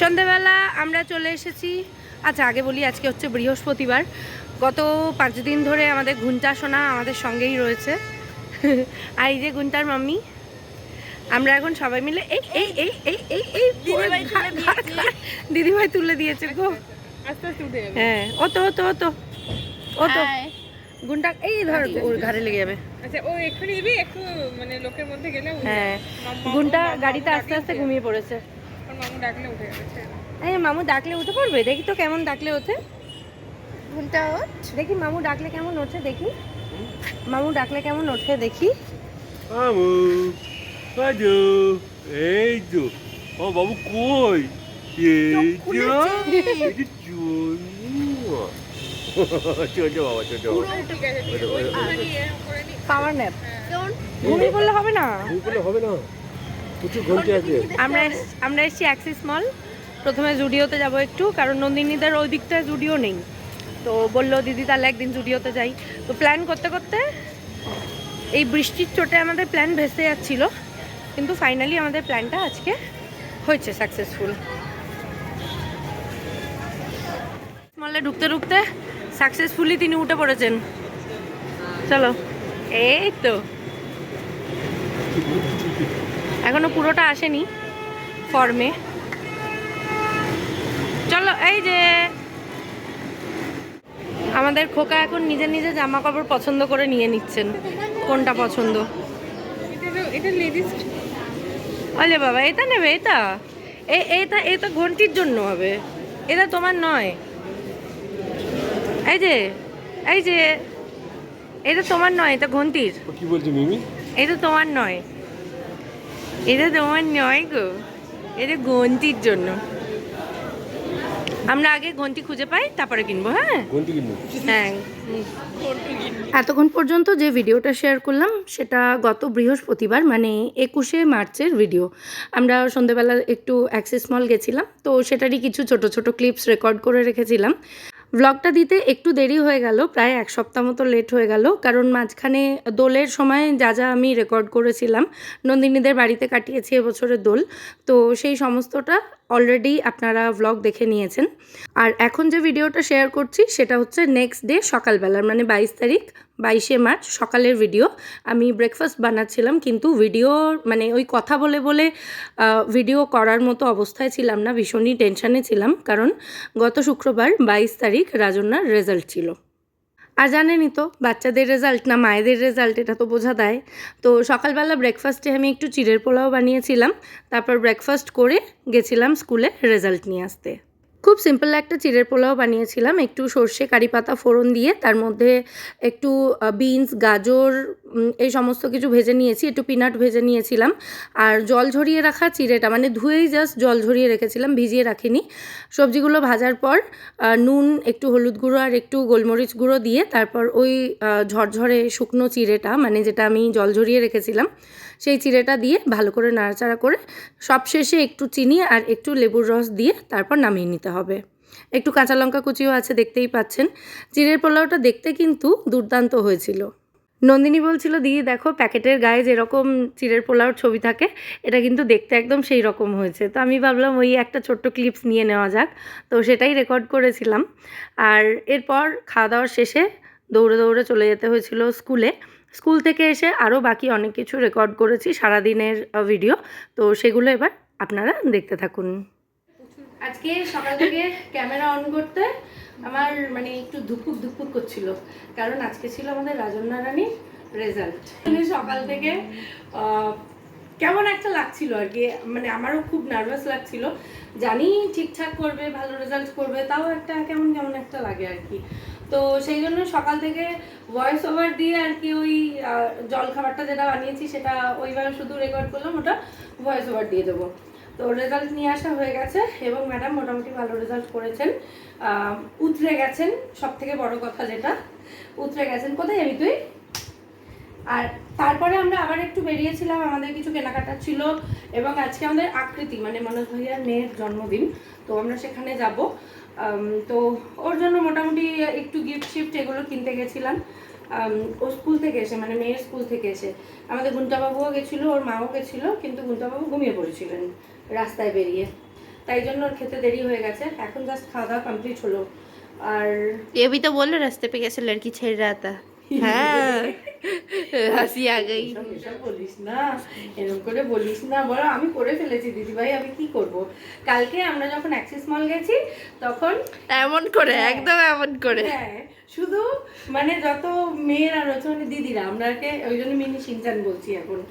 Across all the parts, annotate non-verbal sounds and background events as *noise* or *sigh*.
সন্ধেবেলা আমরা চলে এসেছি। আচ্ছা আগে বলি আজকে হচ্ছে বৃহস্পতিবার। গত পাঁচ দিন ধরে আমাদের ঘুন্টা সোনা আমাদের সঙ্গেই রয়েছে। আর এই যে ঘুন্টার মাম্মি আমরা এখন সবাই মিলে এই এই এই এই এই এই দিদিভাই তুলে দিয়েছে। গো। হ্যাঁ ও তো ও তো ও তো ও তো হাই। গুন্টা এই ধর ওর ঘাড়ে লেগে যাবে। আচ্ছা ও এক্ষুনি দিবি একটু মানে লোকের মধ্যে গেলে হ্যাঁ। গুন্টা গাড়িতে আস্তে আস্তে ঘুমিয়ে পড়েছে। মামু ডাকলে উঠে যাবে। এই মামু ডাকলে উঠে পড়বে? দেখি তো কেমন ডাকলে ওঠে। ঘুমটা ওঠ। দেখি মামু ডাকলে কেমন ওঠে দেখি। মামু ডাকলে কেমন ওঠে দেখি। মামু আজো এই তো। ও বাবু কই? এই তো বাবা পাওয়ার ন্যাপ কেমন ঘুমিয়ে পড়লে হবে না? ঘুম করলে হবে না? আমরা আমরা এসেছি অ্যাক্সিস মল প্রথমে জুডিওতে যাব একটু কারণ নন্দিনীদের ওই দিকটায় জুডিও নেই। তো বলল দিদি তাহলে একদিন জুডিওতে যাই। তো প্ল্যান করতে করতে এই বৃষ্টির চোটে আমাদের প্ল্যান ভেসে যাচ্ছিল কিন্তু ফাইনালি আমাদের প্ল্যানটা আজকে হয়েছে সাকসেসফুল মলে ঢুকতে ঢুকতে সাকসেসফুলি তিনি উঠে পড়েছেন। চলো এই তো। এখনও পুরোটা আসেনি ফর্মে চলো এই যে আমাদের খোকা এখন নিজের নিজে জামা কাপড় পছন্দ করে নিয়ে নিচ্ছেন। কোনটা পছন্দ? এটা লেডিস আলে বাবা এটা নেবে এটা? এ- এটা এটা ঘন্টির জন্য হবে। এটা তোমার নয়। এই যে এই যে এটা তোমার নয় এটা ঘন্টির। ও কি বলছে মিমি? এটা তোমার নয়। এটা তোমার নয় গো। এটা ঘন্টির জন্য। আমরা আগে ঘন্টি খুঁজে পাই তারপরে কিনবো হ্যাঁ? ঘন্টি কিনবো। হ্যাঁ। এতক্ষণ পর্যন্ত যে ভিডিওটা শেয়ার করলাম সেটা গত বৃহস্পতিবার মানে একুশে মার্চের ভিডিও। আমরা সন্ধেবেলা একটু অ্যাক্সিস মল গেছিলাম তো সেটারই কিছু ছোট ছোট ক্লিপস রেকর্ড করে রেখেছিলাম। ব্লগটা দিতে একটু দেরি হয়ে গেল, প্রায় এক সপ্তাহ মতো লেট হয়ে গেল। কারণ মাঝখানে দোলের সময় যা যা আমি রেকর্ড করেছিলাম, নন্দিনীদের বাড়িতে কাটিয়েছি এবছরের দোল। তো সেই সমস্তটা অলরেডি আপনারা ব্লগ দেখে নিয়েছেন। আর এখন যে ভিডিওটা শেয়ার করছি, সেটা হচ্ছে নেক্সট ডে সকালবেলার মানে বাইশ তারিখ বাইশে মার্চ, সকালের ভিডিও আমি ব্রেকফাস্ট বানাচ্ছিলাম, কিন্তু ভিডিও মানে ওই কথা বলে বলে ভিডিও করার মতো অবস্থায় ছিলাম না, ভীষণই টেনশানে ছিলাম, কারণ গত শুক্রবার বাইশ তারিখ রাজন্যার রেজাল্ট ছিল। আর জানেনই তো, বাচ্চাদের রেজাল্ট না, মায়েদের রেজাল্ট এটা তো বোঝা দেয়। তো সকালবেলা ব্রেকফাস্টে আমি একটু চিড়ের পোলাও বানিয়েছিলাম, তারপর ব্রেকফাস্ট করে গেছিলাম স্কুলে রেজাল্ট নিয়ে আসতে। খুব সিম্পল একটা চিড়ের পোলাও বানিয়েছিলাম। একটু সর্ষে, কারি পাতা, ফোড়ন দিয়ে তার মধ্যে একটু বিনস গাজর এই সমস্ত কিছু ভেজে নিয়েছি। একটু পিনাট ভেজে নিয়েছিলাম। আর জল ঝরিয়ে রাখা চিড়েটা মানে ধুয়েই জাস্ট জল ঝরিয়ে রেখেছিলাম, ভিজিয়ে রাখিনি। সবজিগুলো ভাজার পর নুন, একটু হলুদ গুঁড়ো আর একটু গোলমরিচ গুঁড়ো দিয়ে তারপর ওই ঝরঝরে শুকনো চিড়েটা মানে যেটা আমি জল ঝরিয়ে রেখেছিলাম সেই চিড়েটা দিয়ে ভালো করে নাড়াচাড়া করে সবশেষে একটু চিনি আর একটু লেবুর রস দিয়ে তারপর নামিয়ে নিতে হবে। একটু কাঁচা লঙ্কা কুচিও আছে, দেখতেই পাচ্ছেন। চিড়ের পোলাওটা দেখতে কিন্তু দুর্দান্ত হয়েছিল। নন্দিনী বলছিল, দিদি, দেখো প্যাকেটের গায়ে যেরকম চিড়ের পোলাওর ছবি থাকে, এটা কিন্তু দেখতে একদম সেই রকম হয়েছে। তো আমি ভাবলাম, ওই একটা ছোট্ট ক্লিপস নিয়ে নেওয়া যাক। তো সেটাই রেকর্ড করেছিলাম। আর এরপর খাওয়া দাওয়ার শেষে দৌড়ে দৌড়ে চলে যেতে হয়েছিল স্কুলে। স্কুল থেকে এসে আরও বাকি অনেক কিছু রেকর্ড করেছি সারাদিনের ভিডিও তো সেগুলো এবার আপনারা দেখতে থাকুন। আজকে সকাল থেকে ক্যামেরা অন করতে আমার মানে একটু ধুপুক ধুপুক করছিল, কারণ আজকে ছিল আমাদের রাজন্যা রানীর রেজাল্ট সকাল থেকে কেমন একটা লাগছিল আর কি মানে আমারও খুব নার্ভাস লাগছিল। জানি ঠিকঠাক করবে, ভালো রেজাল্ট করবে, তাও একটা কেমন কেমন একটা লাগে আর কি। তো সেই জন্য সকাল থেকে ভয়েস ওভার দিয়ে আর কি ওই জল খাবারটা যেটা বানিয়েছি সেটা ওইভাবে শুধু রেকর্ড করলাম, ওটা ভয়েস ওভার দিয়ে দেবো। তো রেজাল্ট নিয়ে আসা হয়ে গেছে এবং ম্যাডাম মোটামুটি ভালো রেজাল্ট করেছেন। উতরে গেছেন সব থেকে বড় কথা যেটা, উতরে গেছেন কোথায় যাবি তুই? আর তারপরে আমরা আবার একটু বেরিয়েছিলাম, আমাদের কিছু কেনাকাটা ছিল এবং আজকে আমাদের আকৃতি মানে মনোজ ভাইয়ার মেয়ের জন্মদিন, তো আমরা সেখানে যাব। তো ওর জন্য মোটামুটি একটু গিফট শিফট এগুলো কিনতে গেছিলাম। ও স্কুল থেকে এসে মানে মেয়ের স্কুল থেকে এসে। আমাদের গুন্টাবাবুও গেছিল, ওর মাও গেছিল, কিন্তু গুন্টাবাবু ঘুমিয়ে পড়েছিলেন রাস্তায় বেরিয়ে। তাই জন্য ওর খেতে দেরি হয়ে গেছে। এখন জাস্ট খাওয়া দাওয়া কমপ্লিট হলো। আর এবি তো বলল রাস্তায় পেয়ে গেছে আর কি ছেড়ে রাতা। হ্যাঁ। না এরকম করে বলিস না। বলো আমি করে ফেলেছি দিদিভাই আমি কি কালকে আমরা যখন মল গেছি তখন এমন করে হ্যাঁ। একদম এমন করে। হ্যাঁ শুধু মানে যত মেয়েরা রয়েছে হচ্ছে মানে দিদিরা আমরা ওই জন্য মিনি সিনচান বলছি এখন।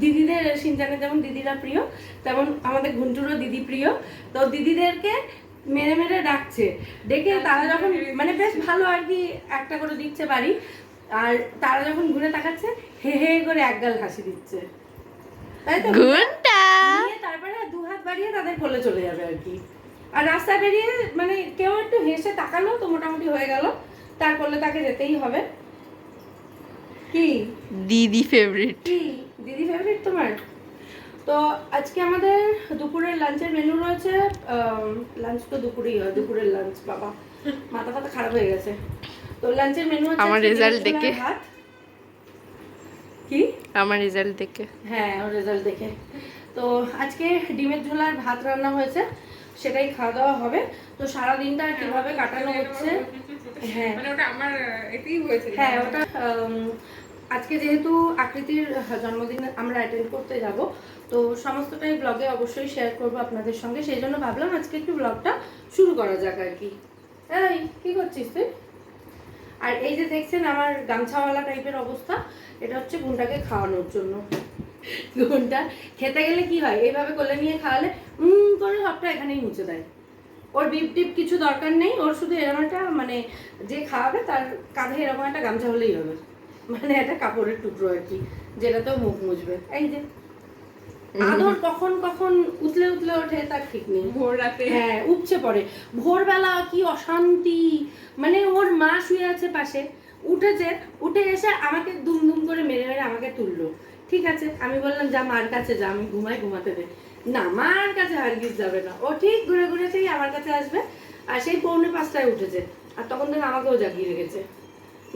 দিদিদের সিনচানের যেমন দিদিরা প্রিয় তেমন আমাদের ঘুন্টুরও দিদি প্রিয়। তো দিদিদেরকে মেরে মেরে ডাকছে। ডেকে তারা যখন মানে বেশ ভালো আর কি একটা করে দিচ্ছে বাড়ি। আর তারা যখন ঘুরে তাকাচ্ছে হে হে করে একগাল হাসি দিচ্ছে। তাই তারপরে দু হাত বাড়িয়ে তাদের কোলে চলে যাবে আর কি। আর রাস্তা বেরিয়ে মানে কেউ একটু হেসে তাকালো তো মোটামুটি হয়ে গেল। তার করলে তাকে যেতেই হবে। কি? দিদি ফেভারিট কি? দিদি ফেভারিট তোমার? তো আজকে আমাদের দুপুরের লাঞ্চের মেনু রয়েছে লাঞ্চ তো দুপুরেই হয় দুপুরের লাঞ্চ বাবা। মাথা ফাতা খারাপ হয়ে গেছে। তো লাঞ্চের মেনু আছে আমার আর দেখে। ভাত। কি? আমার রেজাল্ট দেখে। হ্যাঁ ওর রেজাল্ট দেখে। তো আজকে ডিমের ঝোলার ভাত রান্না হয়েছে সেটাই খাওয়া দাওয়া হবে। তো সারা দিনটা কীভাবে কাটানো হচ্ছে হ্যাঁ মানে ওটা আমার এতেই হয়েছে। হ্যাঁ ওটা আজকে যেহেতু আকৃতির জন্মদিন আমরা অ্যাটেন্ড করতে যাব, তো সমস্তটাই ব্লগে অবশ্যই শেয়ার করব আপনাদের সঙ্গে। সেই জন্য ভাবলাম আজকে একটু ব্লগটা শুরু করা যাক আর কি। এই, কি করছিস তুই? আর এই যে দেখছেন আমার গামছাওয়ালা টাইপের অবস্থা, এটা হচ্ছে গুনটাকে খাওয়ানোর জন্য। গুনটা খেতে গেলে কি হয়? এইভাবে কোলে নিয়ে খাওয়ালে, উম করে সবটা এখানেই মুছে দেয়। ওর বিপ টিপ কিছু দরকার নেই, ওর শুধু এরকম একটা মানে যে খাওয়াবে তার কাঁধে এরকম একটা গামছা হলেই হবে। মানে একটা কাপড়ের টুকরো আর কি যেটাতেও মুখ মুছবে। এই যে আদর কখন কখন উতলে উতলে ওঠে তার ঠিক নেই। ভোর রাতে। হ্যাঁ উপচে পড়ে। ভোরবেলা কি অশান্তি মানে ওর মা শুয়ে আছে পাশে উঠেছে উঠে এসে আমাকে দুম দুম করে মেরে মেরে আমাকে তুললো। ঠিক আছে আমি বললাম যা মার কাছে যা আমি ঘুমাই ঘুমাতে দে। না মার কাছে হারগিস যাবে না। ও ঠিক ঘুরে ঘুরে সেই আমার কাছে আসবে আর সেই পৌনে পাঁচটায় উঠেছে। আর তখন থেকে আমাকেও জাগিয়ে রেখেছে।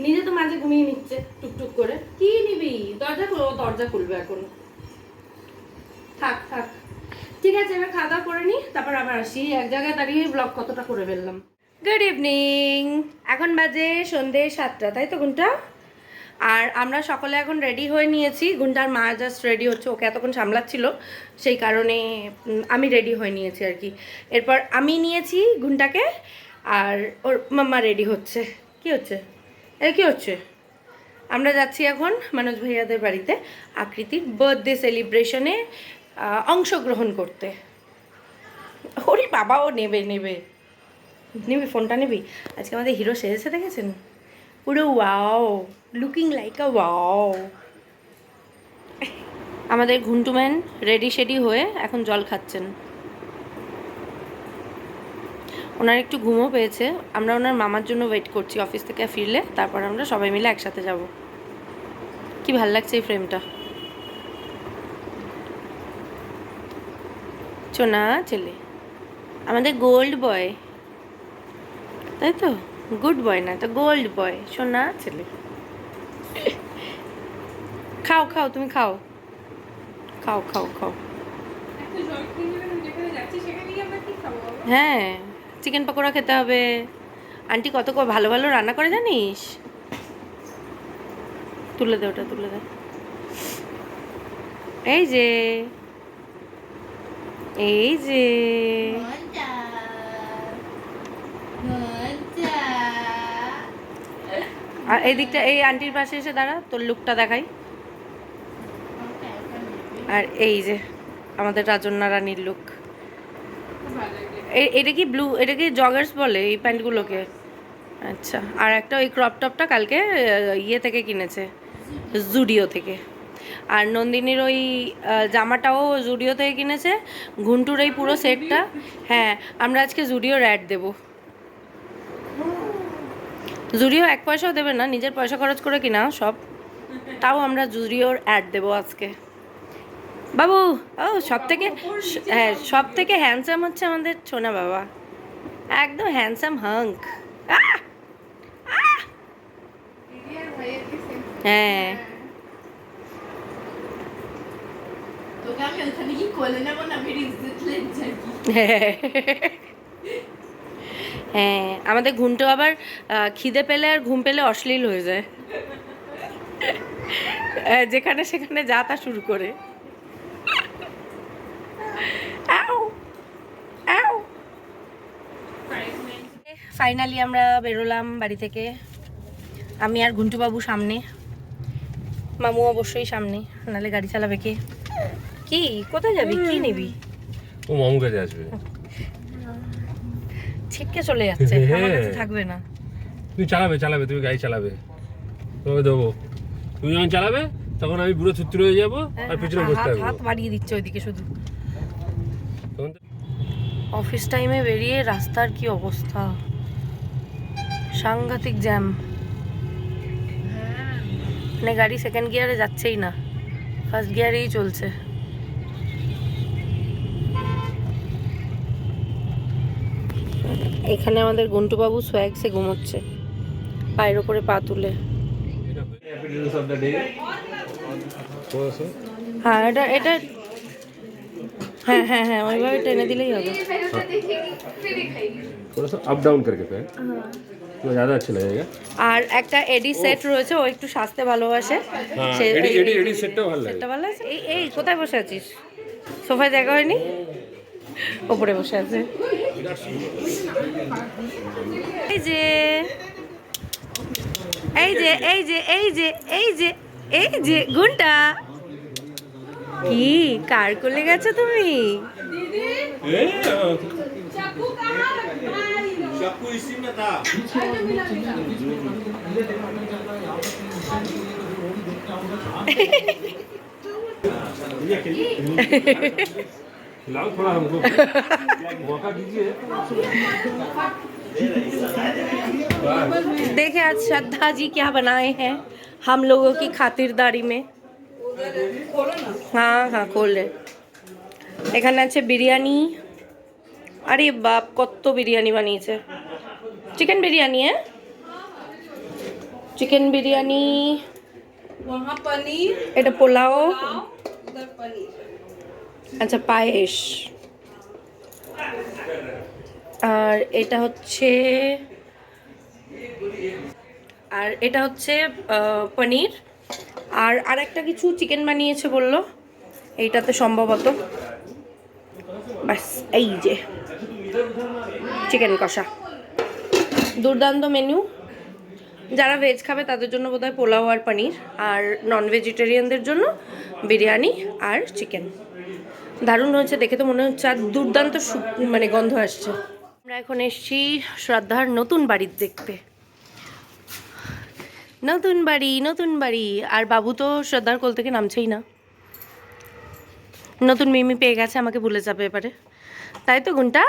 নিজে তো মাঝে ঘুমিয়ে নিচ্ছে, টুকটুক করে। কি নিবি? দরজা খুলবো দরজা খুলবে এখন। থাক থাক। ঠিক আছে, এবার খাওয়া দাওয়া করে নিই তারপর আবার আসি। এক জায়গায় দাঁড়িয়ে ব্লগ কতটা করে ফেললাম। গুড ইভিনিং এখন বাজে সন্ধে সাতটা, তাই তো ঘণ্টা আর আমরা সকলে এখন রেডি হয়ে নিয়েছি। গুন্টার মা জাস্ট রেডি হচ্ছে, ওকে এতক্ষণ সামলাচ্ছিল। সেই কারণে আমি রেডি হয়ে নিয়েছি আর কি। এরপর আমি নিয়েছি গুন্টাকে, আর ওর মাম্মা রেডি হচ্ছে। কি হচ্ছে? এ কি হচ্ছে? আমরা যাচ্ছি এখন মানুষ ভাইয়াদের বাড়িতে আকৃতির বার্থডে সেলিব্রেশনে অংশগ্রহণ করতে। ওরে বাবাও নেবে নেবে। নিবি, ফোনটা নিবি? আজকে আমাদের হিরো সেজেছে দেখেছেন? পুরো wow looking like a wow আমাদের ঘুন্টুম্যান রেডি শেডি হয়ে এখন জল খাচ্ছেন। ওনার একটু ঘুমও পেয়েছে। আমরা ওনার মামার জন্য ওয়েট করছি অফিস থেকে ফিরলে তারপর আমরা সবাই মিলে একসাথে যাব। কি ভালো লাগছে এই ফ্রেমটা চোনা ছেলে। আমাদের গোল্ড বয় তাই তো? গুড বয় না তো গোল্ড বয় সোনা ছেলে। খাও খাও তুমি খাও। খাও খাও খাও? হ্যাঁ। চিকেন পকোড়া খেতে হবে। আন্টি কত ভালো ভালো রান্না করে জানিস? তুলে দে ওটা, তুলে দে। এই যে এই যে। আর এই দিকটা, এই আন্টির পাশে এসে দাঁড়া, তোর লুকটা দেখাই। আর এই যে, আমাদের রাজন্যা রানীর লুক এটা কি ব্লু এটা কি জগার্স বলে এই প্যান্টগুলোকে? আচ্ছা আর একটা ওই ক্রপ টপটা কালকে ইয়ে থেকে কিনেছে জুডিও থেকে। আর নন্দিনীর ওই জামাটাও জুডিও থেকে কিনেছে, ঘুন্টুর এই পুরো সেটটা হ্যাঁ আমরা আজকে জুডিওর অ্যাড দেবো। জুডিও এক পয়সাও দেবে না, নিজের পয়সা খরচ করে কিনা সব। তাও আমরা জুডিওর অ্যাড দেবো আজকে। বাবু, ও সব থেকে হ্যাঁ সব থেকে হ্যান্ডসাম হচ্ছে আমাদের ছোনা বাবা। একদম হ্যান্ডসাম হাঙ্ক? হ্যাঁ। হ্যাঁ আমাদের ঘুমটো আবার খিদে পেলে আর ঘুম পেলে অশ্লীল হয়ে যায়। যেখানে সেখানে যা তা শুরু করে। ফাইনালি আমরা বেরোলাম বাড়ি থেকে। আমি আর ঘুন্টু বাবু সামনে। মামু অবশ্যই সামনে নাহলে গাড়ি চালাবে কে? কি? কোথায় যাবি? কি নিবি? ও মামু কাছে আসবে। ছিটকে চলে যাচ্ছে আমার কাছে থাকবে না। তুমি চালাবে চালাবে তুমি গাড়ি চালাবে। তোমাকে দেবো। তুমি যখন চালাবে তখন আমি বুড়ো ছুত্র হয়ে যাব আর পিছনে বসে হাত হাত বাড়িয়ে দিচ্ছে ওইদিকে শুধু। অফিস টাইমে বেরিয়ে রাস্তার কি অবস্থা? সাংঘাতিক জ্যাম। মানে গাড়ি সেকেন্ড গিয়ারে যাচ্ছেই না। ফার্স্ট গিয়ারেই চলছে। এখানে আমাদের গন্টুবাবু সোয়াগসে ঘুমোচ্ছে। পায়ের ওপরে পা তুলে। হ্যাঁ এটা এটা হ্যাঁ হ্যাঁ হ্যাঁ ওইভাবে টেনে দিলেই হবে थोड़ा सा अप डाउन करके पैर तो ज़्यादा अच्छा लगेगा আর একটা এডি সেট রয়েছে ও একটু সাজতে ভালোবাসে হ্যাঁ সে এডি এই- এডি এডি সেটটাও ভালো লাগে সেটটা ভালো আছে এই এই কোথায় বসে আছিস সোফায় জায়গা হয়নি ওপরে বসে আছে এই যে এই যে এই যে এই যে এই যে এই যে গুনটা কি কার কোলে গেছো তুমি लाओ थोड़ा हमको मौका दीजिए देखे आज श्रद्धा जी क्या बनाए हैं हम लोगों की खातिरदारी में হ্যাঁ হ্যাঁ খোলে। এখানে আছে বিরিয়ানি। আরে বাপ কত বিরিয়ানি বানিয়েছে। চিকেন বিরিয়ানি হ্যাঁ? চিকেন বিরিয়ানি। এটা পোলাও। আচ্ছা পায়েস। আর এটা হচ্ছে আর এটা হচ্ছে পনির। আর আর একটা কিছু চিকেন বানিয়েছে বলল, এইটাতে সম্ভবত। ব্যাস, এই যে চিকেন কষা। দুর্দান্ত মেনু যারা ভেজ খাবে তাদের জন্য বোধহয় পোলাও আর পনির, আর নন ভেজিটেরিয়ানদের জন্য বিরিয়ানি আর চিকেন দারুণ হয়েছে, দেখে তো মনে হচ্ছে আর দুর্দান্ত মানে গন্ধ আসছে। আমরা এখন এসেছি শ্রদ্ধার নতুন বাড়ির দেখতে। নতুন বাড়ি নতুন বাড়ি। আর বাবু তো শ্রদ্ধার কোল থেকে নামছেই না। নতুন মিমি পেয়ে গেছে আমাকে ভুলে যাবে এবারে। তাই তো গুনটা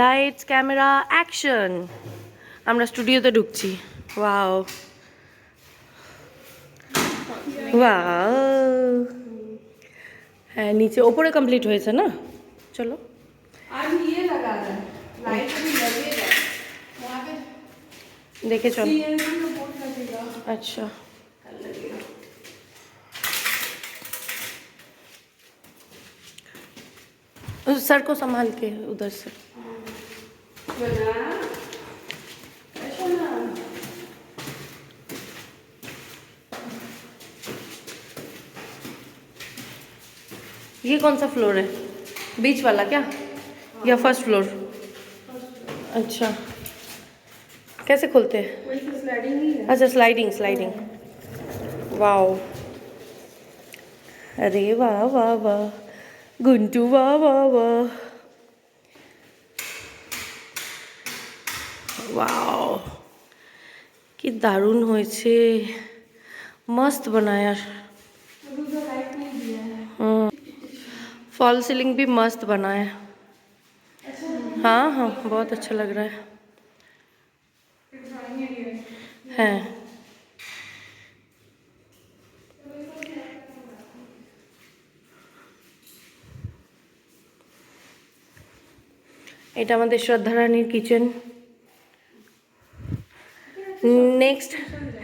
লাইটস ক্যামেরা অ্যাকশন আমরা স্টুডিওতে ঢুকছি। ওয়াও ওয়াও হ্যাঁ নিচে ওপরে কমপ্লিট হয়েছে না? চলো। आज ये लगा रहा है। लाइट लगेगा। वहाँ पे देखे चलो। तो अच्छा। उस सर को संभाल के उधर से। अच्छा ये कौन सा फ्लोर है? बीच वाला क्या? या फर्स्ट फ्लोर अच्छा कैसे खोलते हैं वैसे स्लाइडिंग ही है अच्छा स्लाइडिंग स्लाइडिंग वाओ अरे वाह वाह वाह गुंटू वाह वाह वाह वाओ কি দারুণ হয়েছে मस्त बनाया फॉल सीलिंग भी मस्त बनाया हाँ हाँ बहुत अच्छा लग रहा है হ্যাঁ এটা আমাদের শ্রদ্ধারানীর কিচেন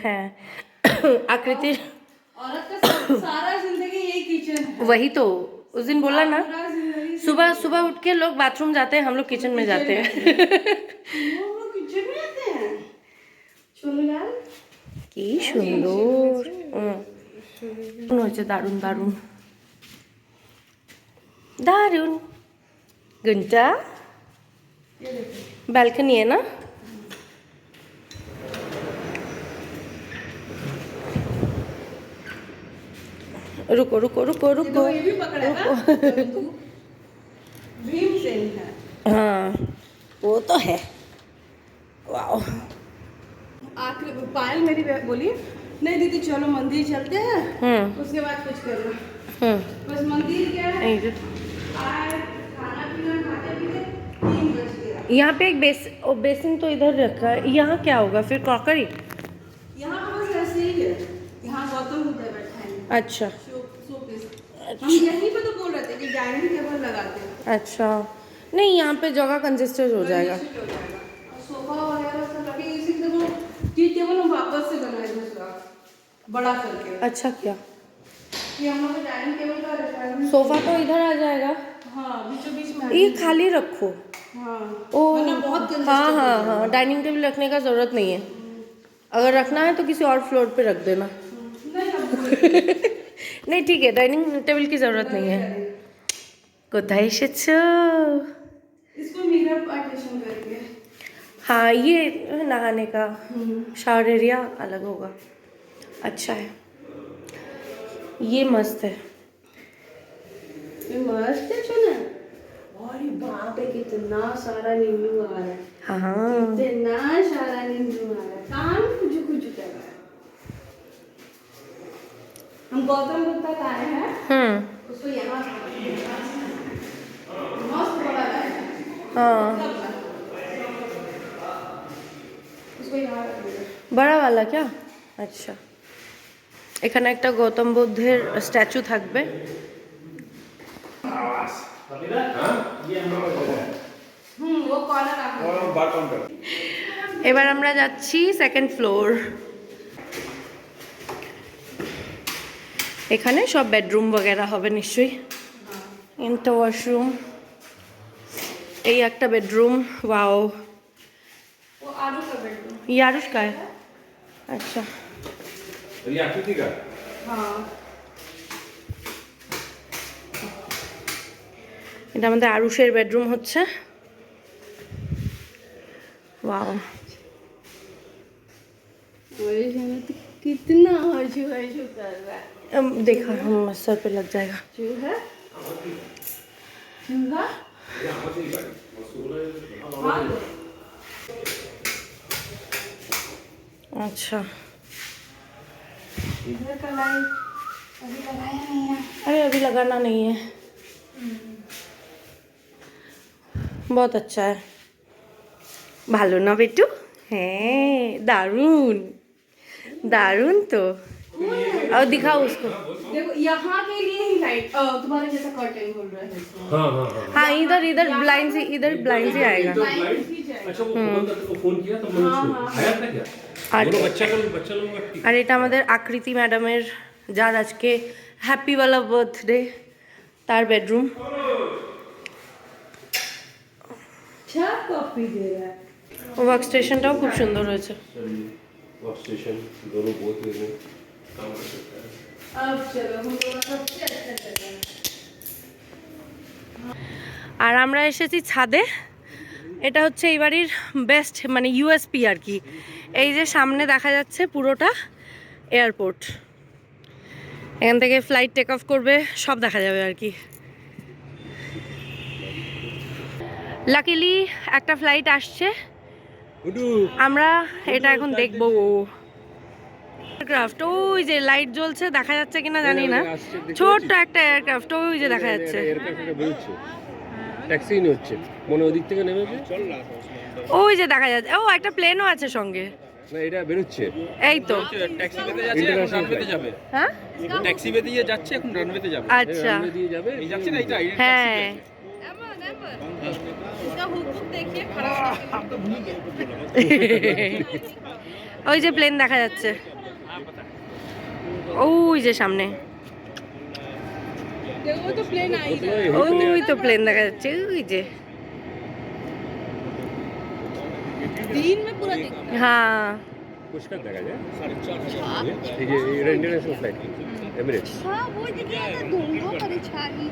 হ্যাঁ आकृति औरत का सा- सारा जिंदगी यही किचन है वही तो उस दिन बोला ना पूरा जिंदगी सुबह सुबह उठ के लोग बाथरूम जाते हैं हम लोग किचन में जाते हैं वो लोग किचन में आते हैं চলো यार কি সুন্দর হুম। মনে হচ্ছে দারুণ দারুণ দারুণ গুনটা ব্যালকনি है ना रुको रुको रुको रुको तो ये भी पकड़ा ना भीमसेन है। हाँ वो तो है। वाओ। आखिर पायल मेरी बोली नहीं दीदी चलो मंदिर चलते हैं। हम्म। उसके बाद कुछ करना हम्म। बस मंदिर क्या है? खाना पीना खाते पीते तीन बज गया। यहाँ पे एक बेस ओ, बेसिन तो इधर रखा है। यहाँ क्या होगा फिर? क्रॉकरी यहाँ बस ऐसे ही है। यहाँ गौतम बुद्ध बैठा है। अच्छा। शो हम यहीं पे तो बोल रहे थे कि डाइनिंग टेबल लगाते हैं। अच्छा। नहीं यहाँ पे जगह कंजेस्टेड हो जाएगा। बड़ा करके। अच्छा क्या? सोफा तो इधर आ जाएगा? हाँ ये खाली रखो। हाँ। ओ। बहुत हाँ हाँ हाँ। डाइनिंग टेबल रखने का ज़रूरत नहीं है। अगर रखना है तो किसी और फ्लोर पे रख देना। *laughs* नहीं ठीक है। डाइनिंग टेबल की ज़रूरत नहीं है। কোথায় এসেছো इसको मिरर पार्टीशन करके हाँ ये नहाने का शावर एरिया अलग होगा अच्छा है ये मस्त है ये मस्त है सुना अरे बाप रे कितना सारा नींबू आ रहा है हाँ कितना सारा नींबू आ रहा है कान कुछ कुछ कर रहा है हम गौतम बुद्ध तक आए हैं हम्म उसको यहाँ मस्त बड़ा है हाँ उसको यहाँ रख दीजिए। বড় वाला क्या আচ্ছা এখানে একটা গৌতম বুদ্ধের স্ট্যাচু থাকবে हम्म वो कॉर्नर आप এবার আমরা যাচ্ছি সেকেন্ড ফ্লোর এখানে সব বেডরুম বগেরা হবে নিশ্চয়ই ইনটা ওয়াশরুম এই একটা বেডরুম ওয়াও वो आलू का बेडरूम ये आरुष का है अच्छा ये आकृति का हाँ এটা আমাদের আরুষের বেডরুম হচ্ছে ওয়াও और इसमें तो कितना हजू हजू कर रहा है अम, देखा हम सर पे लग जाएगा चूहा चूहा हाँ अच्छा इधर का लाइट अभी लगाया नहीं है अरे अभी लगाना नहीं है बहुत अच्छा है ভালো না বেটু হ্যাঁ দারুণ দারুণ তো और दिखाओ उसको देखो यहाँ के लिए ही लाइट तुम्हारे जैसा कर्टेन बोल रहे हैं हाँ हाँ हाँ हाँ इधर इधर ब्लाइंड से इधर ब्लाइंड से आएगा लाइट भी जाएगा अच्छा वो फोन को फोन किया तो मैंने उसको आया था क्या আর बोलो बच्चा का बच्चा लोगों का ठीक আর এটা আমাদের আকৃতি ম্যাডামের যার আজকে হ্যাপিওয়ালা বার্থডে তার বেডরুম अच्छा कॉफी दे रहा है ওয়ার্ক স্টেশনটাও খুব সুন্দর হয়েছে वर्क स्टेशन আর আমরা এসেছি ছাদে। এটা হচ্ছে এই বাড়ির বেস্ট মানে ইউএসপি আর কি। এই যে সামনে দেখা যাচ্ছে পুরোটা এয়ারপোর্ট এখান থেকে ফ্লাইট টেক অফ করবে সব দেখা যাবে আর কি। লাকিলি একটা ফ্লাইট আসছে। আমরা এটা এখন দেখব। এয়ারক্রাফট ওই যে লাইট জ্বলছে দেখা যাচ্ছে কিনা জানি না। ছোট্ট একটা এয়ারক্রাফট ওই যে দেখা যাচ্ছে। ট্যাক্সি হচ্ছে। মনে ওদিক থেকে নেমে ওই যে দেখা যাচ্ছে। ও একটা প্লেনও আছে সঙ্গে। বেরোচ্ছে। এই তো। ট্যাক্সি যাচ্ছে হ্যাঁ? ট্যাক্সি আচ্ছা। দিয়ে যাচ্ছে আচ্ছা হ্যাঁ। ওই যে প্লেন দেখা যাচ্ছে। ওই যে সামনে देखो वो तो प्लेन आ ही रहा है ওই তো প্লেন দেখা যাচ্ছে ওই যে दिन में पूरा दिखता হ্যাঁ পুষ্কর দেখা যায় এই যে এটা ইন্টারন্যাশনাল ফ্লাইট এমিরেটস हाँ वो दिख रहा था दोनों परेशानी